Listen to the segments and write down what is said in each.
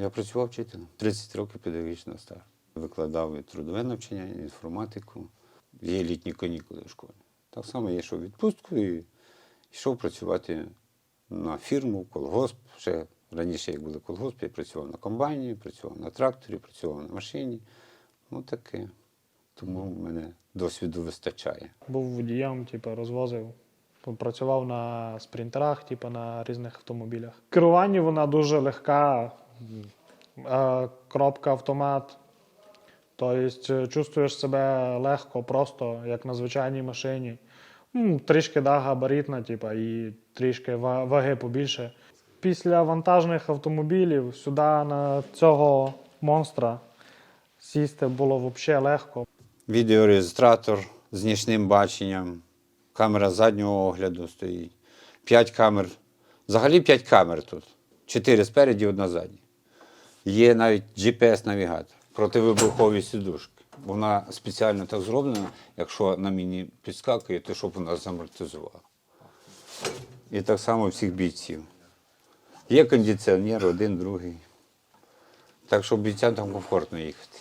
Я працював вчителем. 30 років педагогічного стажу. Викладав і трудове навчання, і інформатику. Є літні канікули в школі. Так само я йшов у відпустку і йшов працювати на фірму, колгосп. Ще раніше, як були колгоспи, я працював на комбайні, працював на тракторі, працював на машині. Ну таке. Тому в мене досвіду вистачає. Був водієм, типу, розвозив. Працював на спринтерах, типу, на різних автомобілях. В керуванні вона дуже легка, коробка автомат. Тобто чувствуєш себе легко, просто, як на звичайній машині. Ну, трішки да, габаритна, типу, і трішки ваги побільше. Після вантажних автомобілів сюди на цього монстра сісти було взагалі легко. Відеореєстратор з нічним баченням, камера заднього огляду стоїть. П'ять камер. Взагалі п'ять камер тут. Чотири спереді, одна ззаді. Є навіть GPS-навігатор, противибухові сідушки. Вона спеціально так зроблена, якщо на міні підскакує, то щоб вона замортизувала. І так само всіх бійців. Є кондиціонер, один, другий. Так що бійцям там комфортно їхати.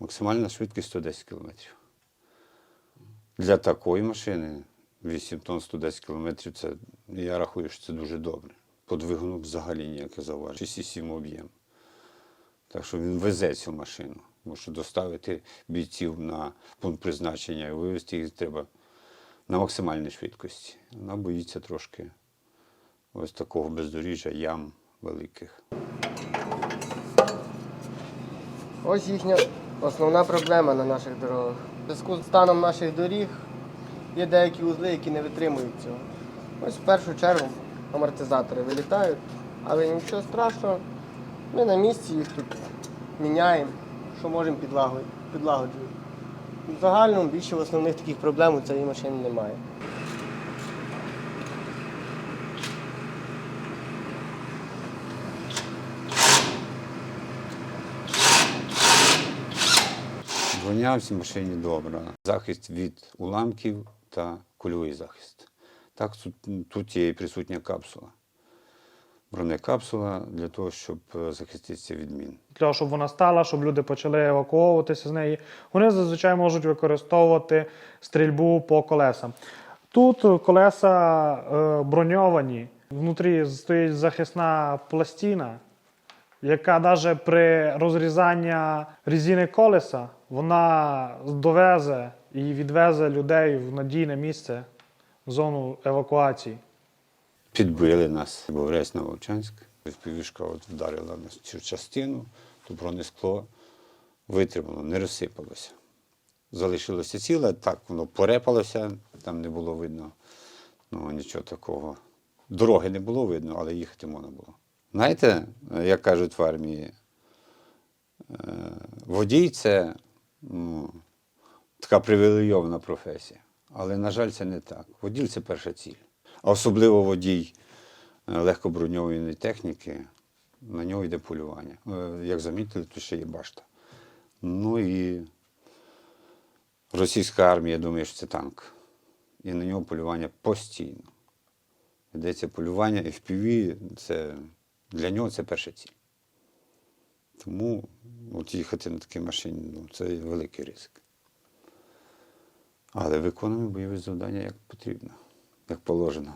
Максимальна швидкість 110 км. Для такої машини 8 тонн 110 км це я рахую, що це дуже добре. По двигуну взагалі ніяке зауваження. 6,7 об'єм. Так що він везе цю машину. Що доставити бійців на пункт призначення і вивезти їх треба на максимальній швидкості. Вона боїться трошки ось такого бездоріжжя, ям великих. Ось їхня основна проблема на наших дорогах. В зв'язку з станом наших доріг є деякі узли, які не витримують цього. Ось в першу чергу амортизатори вилітають, але нічого страшного. Ми на місці їх тут міняємо, що можемо підлагоджуємо. В загальному більше основних таких проблем у цієї машини немає. Броня в цій машині добра. Захист від уламків та кульовий захист. Так, тут є і присутня капсула. Бронекапсула для того, щоб е, захиститися від мін. Для того, щоб вона стала, щоб люди почали евакуовуватися з неї, вони зазвичай можуть використовувати стрільбу по колесам. Тут колеса е, броньовані, внутрі стоїть захисна пластина, яка навіть при розрізанні резини колеса вона довезе і відвезе людей в надійне місце, в зону евакуації. Підбили нас, був рейс на Вовчанськ. От вдарила на цю частину, то бронескло витримало, не розсипалося. Залишилося ціле, так воно порепалося, там не було видно ну, нічого такого. Дороги не було видно, але їхати можна було. Знаєте, як кажуть в армії, е, водій це ну, така привілейована професія. Але, на жаль, це не так. Водій це перша ціль. А особливо водій е, легкоброньованої техніки, на нього йде полювання. Е, Як замітили, тут ще є башта. Ну і російська армія думає, що це танк. І на нього полювання постійно. Йдеться полювання FPV, це для нього це перша ціль. Тому от їхати на такій машині ну, це великий ризик. Але виконуємо бойові завдання як потрібно, як положено.